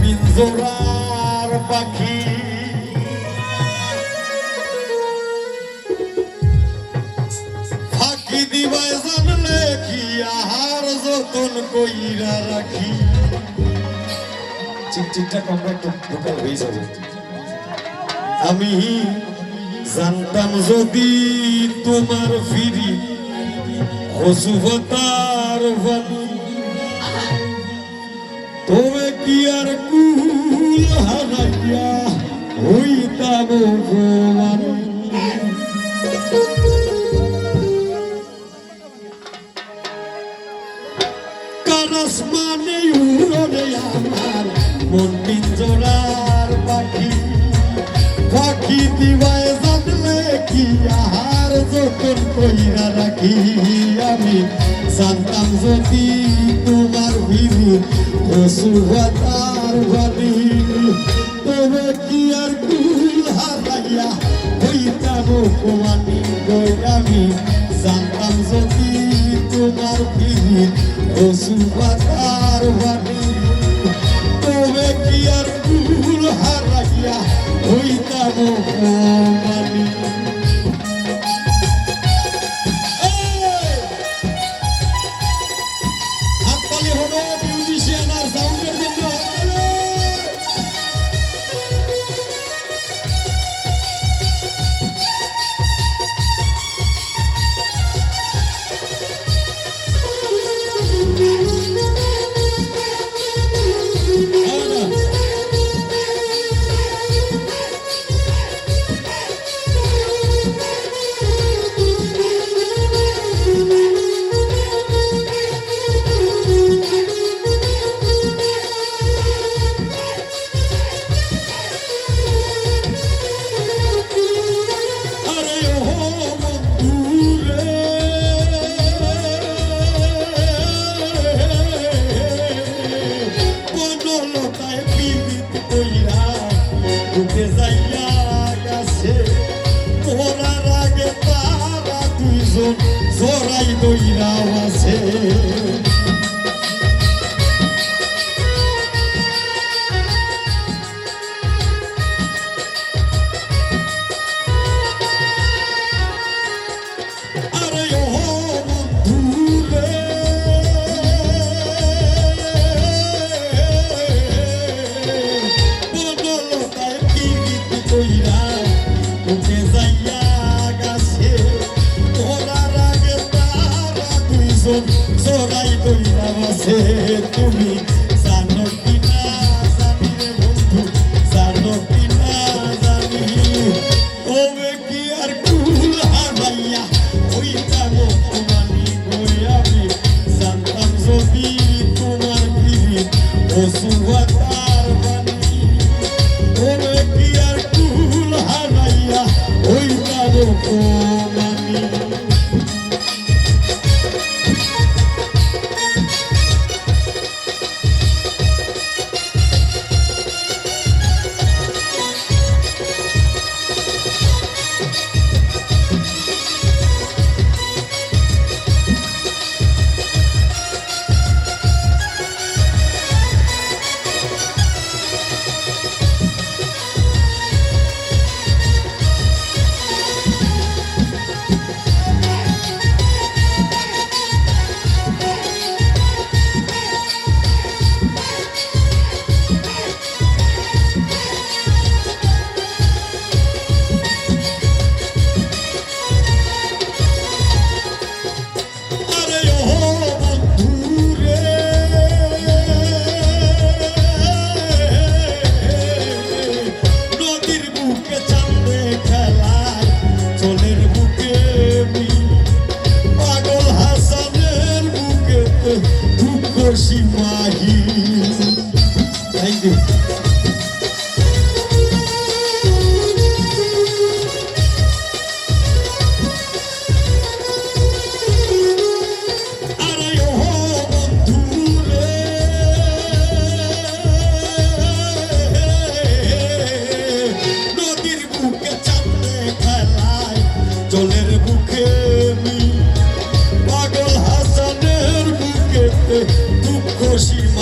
পিঞ্জরার পাখি? যতন কইরা হয়ে যাবে। আমি জানতাম যদি তোমার ফিরি হসুভতার বাণী তবে কি আর কুল হারাইয়া হইতাম ভগবান কারস মানে উড়ে আমার মন পিঞ্জরার পাখি। পাখি দিবায় জানলে কি আহার যতন কইরা রাখি আমি। জানতাম যদি তোমার বিধি পশুভাতার বাণী। তবে কি আর কুল হারাইয়া? হইতাম কোমানি আমি? জানতাম যদি তোমার বিধি। পশুভাতার তুমি জানো কি না জানি রে বন্ধু, জানো জানি। আর কুল হারাইয়া হইতাম তোমানি গই আমি জানতাম তোমার ফিরি অসুভাতার বাণী। তবে কি আর কুল হারাইয়া হইতাম তোমানি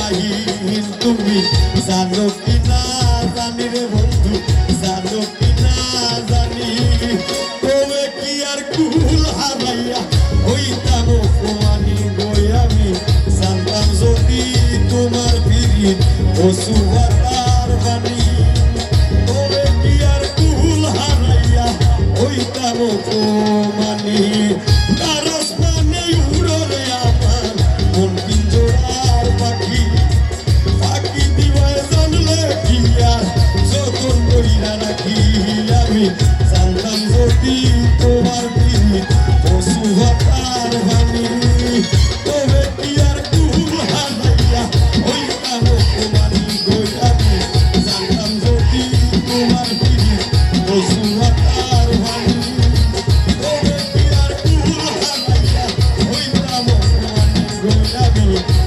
আমি জানো কি না জানি রে বন্ধু, জানো কি না জানি। কি আর কুল হারাইয়া গই আমি। জানতাম যদি তোমার পশু হাতার বাণী। তবে কি কইরা রাখি আমি জানতাম যদি তোমার পিড়ি পশু হতার বাণী তবে কি আর কুল হারাইয়া হইতাম অপমানি গই আমি জানতাম যদি তোমার পিড়ি পশু হতার বাণী তবে কি আর কুল হারাইয়া হইতাম অপমানি গই আমি